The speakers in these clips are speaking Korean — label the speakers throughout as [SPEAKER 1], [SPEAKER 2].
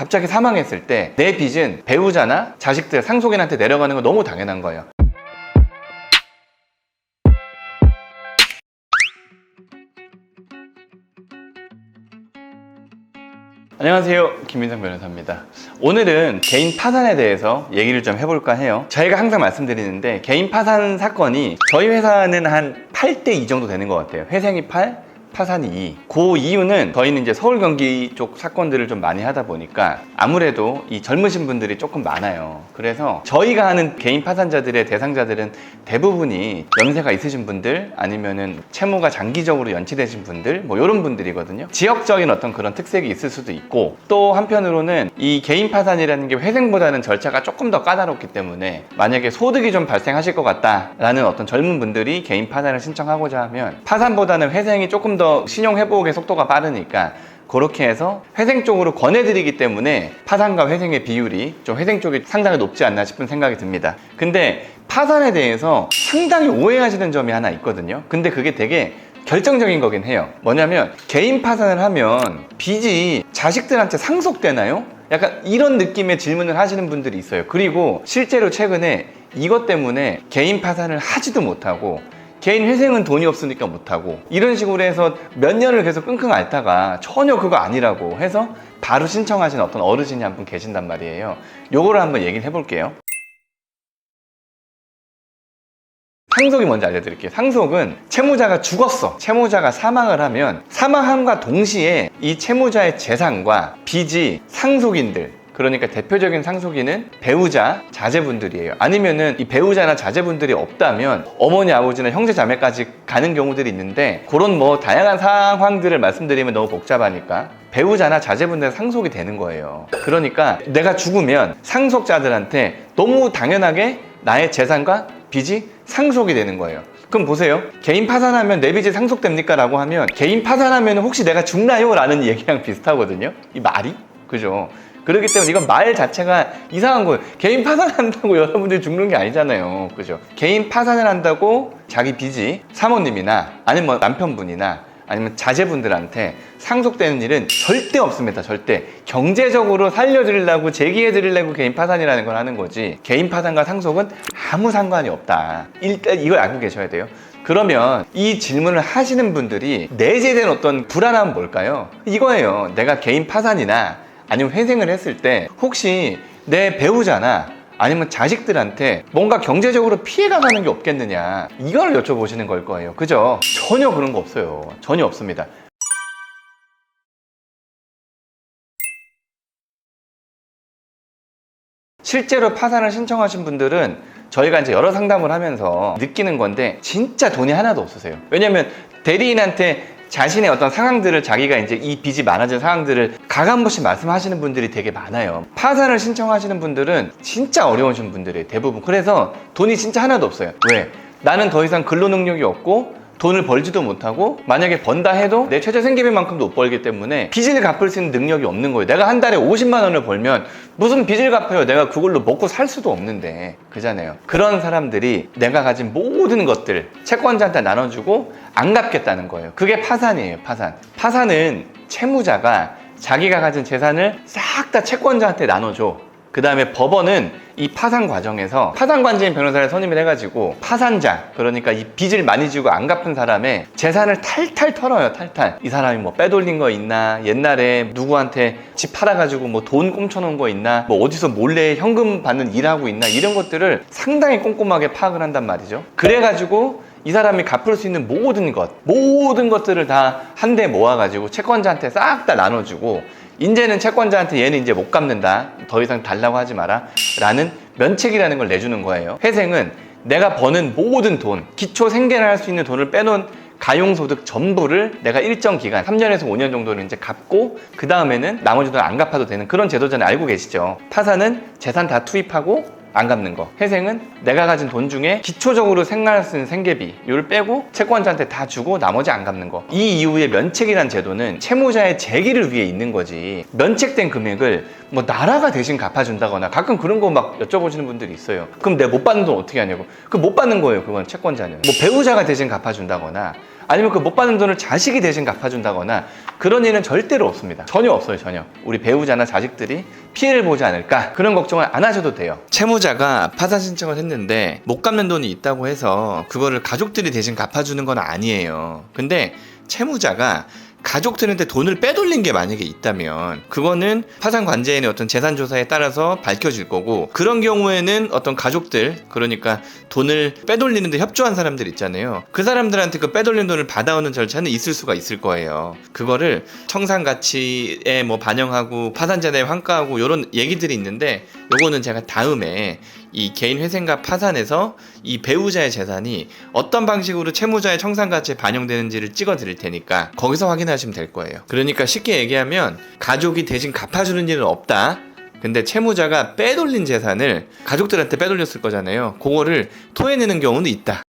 [SPEAKER 1] 갑자기 사망했을 때 내 빚은 배우자나 자식들, 상속인한테 내려가는 건 너무 당연한 거예요. 안녕하세요. 김민성 변호사입니다. 오늘은 개인 파산에 대해서 얘기를 좀 해볼까 해요. 저희가 항상 말씀드리는데 개인 파산 사건이 저희 회사는 한 8대 2 정도 되는 것 같아요. 회생이 8, 파산이 2. 그 이유는 저희는 이제 서울 경기 쪽 사건들을 좀 많이 하다 보니까 아무래도 이 젊으신 분들이 조금 많아요. 그래서 저희가 하는 개인 파산자들의 대상자들은 대부분이 연세가 있으신 분들 아니면은 채무가 장기적으로 연치되신 분들 뭐 이런 분들이거든요. 지역적인 어떤 그런 특색이 있을 수도 있고 또 한편으로는 이 개인 파산이라는 게 회생보다는 절차가 조금 더 까다롭기 때문에 만약에 소득이 좀 발생하실 것 같다라는 어떤 젊은 분들이 개인 파산을 신청하고자 하면 파산보다는 회생이 조금 더 신용 회복의 속도가 빠르니까 그렇게 해서 회생 쪽으로 권해드리기 때문에 파산과 회생의 비율이 좀 회생 쪽이 상당히 높지 않나 싶은 생각이 듭니다. 근데 파산에 대해서 상당히 오해하시는 점이 하나 있거든요. 근데 그게 되게 결정적인 거긴 해요. 뭐냐면 개인 파산을 하면 빚이 자식들한테 상속되나요? 약간 이런 느낌의 질문을 하시는 분들이 있어요. 그리고 실제로 최근에 이것 때문에 개인 파산을 하지도 못하고 개인 회생은 돈이 없으니까 못하고 이런 식으로 해서 몇 년을 계속 끙끙 앓다가 전혀 그거 아니라고 해서 바로 신청하신 어떤 어르신이 한 분 계신단 말이에요. 요거를 한번 얘기를 해볼게요. 상속이 뭔지 알려드릴게요. 상속은 채무자가 죽었어. 채무자가 사망을 하면 사망함과 동시에 이 채무자의 재산과 빚이 상속인들, 그러니까 대표적인 상속인은 배우자, 자제분들이에요. 아니면은 이 배우자나 자제분들이 없다면 어머니, 아버지나 형제, 자매까지 가는 경우들이 있는데 그런 뭐 다양한 상황들을 말씀드리면 너무 복잡하니까 배우자나 자제분들 상속이 되는 거예요. 그러니까 내가 죽으면 상속자들한테 너무 당연하게 나의 재산과 빚이 상속이 되는 거예요. 그럼 보세요. 개인 파산하면 내 빚이 상속됩니까? 라고 하면 개인 파산하면 혹시 내가 죽나요? 라는 얘기랑 비슷하거든요. 이 말이? 그죠? 그렇기 때문에 이건 말 자체가 이상한 거예요. 개인 파산한다고 여러분들이 죽는 게 아니잖아요. 그죠? 개인 파산을 한다고 자기 빚이 사모님이나 아니면 뭐 남편분이나 아니면 자제분들한테 상속되는 일은 절대 없습니다. 절대. 경제적으로 살려드리려고 제기해드리려고 개인 파산이라는 걸 하는 거지. 개인 파산과 상속은 아무 상관이 없다. 일단 이걸 알고 계셔야 돼요. 그러면 이 질문을 하시는 분들이 내재된 어떤 불안함은 뭘까요? 이거예요. 내가 개인 파산이나 아니면 회생을 했을 때 혹시 내 배우자나 아니면 자식들한테 뭔가 경제적으로 피해가 가는 게 없겠느냐 이걸 여쭤보시는 걸 거예요. 그죠? 전혀 그런 거 없어요. 전혀 없습니다. 실제로 파산을 신청하신 분들은 저희가 이제 여러 상담을 하면서 느끼는 건데 진짜 돈이 하나도 없으세요. 왜냐면 대리인한테 자신의 어떤 상황들을 자기가 이제 이 빚이 많아진 상황들을 각한 번씩 말씀하시는 분들이 되게 많아요. 파산을 신청하시는 분들은 진짜 어려우신 분들이에요. 대부분. 그래서 돈이 진짜 하나도 없어요. 왜? 나는 더 이상 근로 능력이 없고 돈을 벌지도 못하고 만약에 번다 해도 내 최저 생계비만큼도 못 벌기 때문에 빚을 갚을 수 있는 능력이 없는 거예요. 내가 한 달에 50만 원을 벌면 무슨 빚을 갚아요? 내가 그걸로 먹고 살 수도 없는데 그잖아요. 그런 사람들이 내가 가진 모든 것들 채권자한테 나눠주고 안 갚겠다는 거예요. 그게 파산이에요. 파산. 파산은 채무자가 자기가 가진 재산을 싹 다 채권자한테 나눠줘. 그 다음에 법원은 이 파산 과정에서 파산관제인 변호사를 선임을 해가지고 파산자 그러니까 이 빚을 많이 지고 안 갚은 사람의 재산을 탈탈 털어요 탈탈. 이 사람이 뭐 빼돌린 거 있나? 옛날에 누구한테 집 팔아가지고 뭐돈 꽁쳐놓은 거 있나? 뭐 어디서 몰래 현금 받는 일하고 있나? 이런 것들을 상당히 꼼꼼하게 파악을 한단 말이죠. 그래가지고 이 사람이 갚을 수 있는 모든 것 모든 것들을 다 한데 모아가지고 채권자한테 싹 다 나눠주고 이제는 채권자한테 얘는 이제 못 갚는다. 더 이상 달라고 하지 마라. 라는 면책이라는 걸 내주는 거예요. 회생은 내가 버는 모든 돈, 기초 생계를 할 수 있는 돈을 빼놓은 가용소득 전부를 내가 일정 기간, 3년에서 5년 정도는 이제 갚고, 그 다음에는 나머지 돈 안 갚아도 되는 그런 제도잖아요. 알고 계시죠? 파산은 재산 다 투입하고, 안 갚는 거. 회생은 내가 가진 돈 중에 기초적으로 생활할 수 있는 생계비, 이를 빼고 채권자한테 다 주고 나머지 안 갚는 거. 이 이후에 면책이란 제도는 채무자의 재기를 위해 있는 거지. 면책된 금액을 뭐 나라가 대신 갚아준다거나 가끔 그런 거 막 여쭤보시는 분들이 있어요. 그럼 내가 못 받는 돈 어떻게 하냐고. 그 못 받는 거예요. 그건 채권자는. 뭐 배우자가 대신 갚아준다거나 아니면 그 못 받는 돈을 자식이 대신 갚아준다거나 그런 일은 절대로 없습니다. 전혀 없어요, 전혀. 우리 배우자나 자식들이 피해를 보지 않을까 그런 걱정을 안 하셔도 돼요. 채무자가 파산 신청을 했는데 못 갚는 돈이 있다고 해서 그거를 가족들이 대신 갚아주는 건 아니에요. 근데 채무자가 가족들한테 돈을 빼돌린 게 만약에 있다면 그거는 파산 관제인의 어떤 재산 조사에 따라서 밝혀질 거고 그런 경우에는 어떤 가족들 그러니까 돈을 빼돌리는데 협조한 사람들 있잖아요. 그 사람들한테 그 빼돌린 돈을 받아오는 절차는 있을 수가 있을 거예요. 그거를 청산 가치에 뭐 반영하고 파산자에 환가하고 이런 얘기들이 있는데 요거는 제가 다음에 이 개인 회생과 파산에서 이 배우자의 재산이 어떤 방식으로 채무자의 청산 가치에 반영되는지를 찍어 드릴 테니까 거기서 확인하시면 될 거예요. 그러니까 쉽게 얘기하면 가족이 대신 갚아주는 일은 없다. 근데 채무자가 빼돌린 재산을 가족들한테 빼돌렸을 거잖아요. 그거를 토해내는 경우는 있다.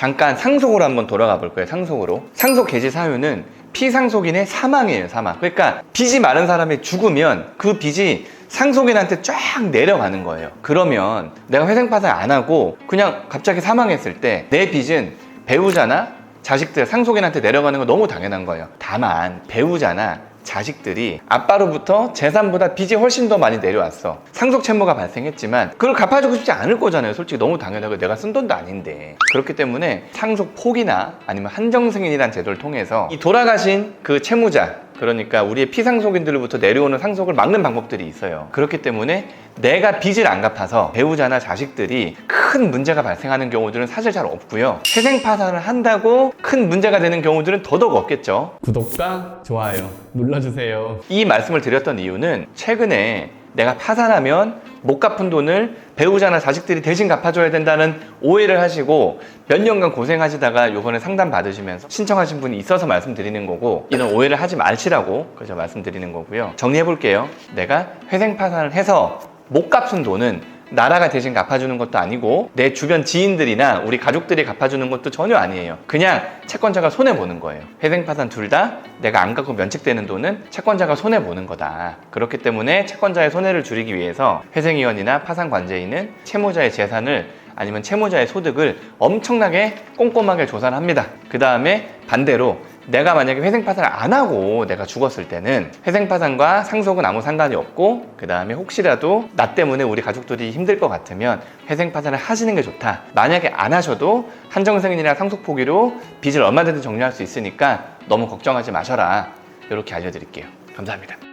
[SPEAKER 1] 잠깐 상속으로 한번 돌아가 볼 거예요. 상속으로. 상속 개시 사유는 피상속인의 사망이에요. 사망. 그러니까 빚이 많은 사람이 죽으면 그 빚이 상속인한테 쫙 내려가는 거예요. 그러면 내가 회생파산 안 하고 그냥 갑자기 사망했을 때 내 빚은 배우자나 자식들 상속인한테 내려가는 거 너무 당연한 거예요. 다만 배우자나 자식들이 아빠로부터 재산보다 빚이 훨씬 더 많이 내려왔어. 상속 채무가 발생했지만 그걸 갚아주고 싶지 않을 거잖아요. 솔직히 너무 당연하고 내가 쓴 돈도 아닌데. 그렇기 때문에 상속 포기나 아니면 한정승인이라는 제도를 통해서 이 돌아가신 그 채무자 그러니까 우리의 피상속인들로부터 내려오는 상속을 막는 방법들이 있어요. 그렇기 때문에 내가 빚을 안 갚아서 배우자나 자식들이 큰 문제가 발생하는 경우들은 사실 잘 없고요. 회생 파산을 한다고 큰 문제가 되는 경우들은 더더욱 없겠죠.
[SPEAKER 2] 구독과 좋아요 눌러주세요.
[SPEAKER 1] 이 말씀을 드렸던 이유는 최근에 내가 파산하면 못 갚은 돈을 배우자나 자식들이 대신 갚아줘야 된다는 오해를 하시고 몇 년간 고생하시다가 요번에 상담 받으시면서 신청하신 분이 있어서 말씀드리는 거고 이런 오해를 하지 말시라고 그래서 말씀드리는 거고요. 정리해 볼게요. 내가 회생 파산을 해서 못 갚은 돈은 나라가 대신 갚아주는 것도 아니고 내 주변 지인들이나 우리 가족들이 갚아주는 것도 전혀 아니에요. 그냥 채권자가 손해 보는 거예요. 회생 파산 둘 다 내가 안 갚고 면책되는 돈은 채권자가 손해 보는 거다. 그렇기 때문에 채권자의 손해를 줄이기 위해서 회생위원이나 파산 관제인은 채무자의 재산을 아니면 채무자의 소득을 엄청나게 꼼꼼하게 조사를 합니다. 그 다음에 반대로 내가 만약에 회생 파산을 안 하고 내가 죽었을 때는 회생 파산과 상속은 아무 상관이 없고 그 다음에 혹시라도 나 때문에 우리 가족들이 힘들 것 같으면 회생 파산을 하시는 게 좋다. 만약에 안 하셔도 한정승인이나 상속 포기로 빚을 얼마든지 정리할 수 있으니까 너무 걱정하지 마셔라. 이렇게 알려드릴게요. 감사합니다.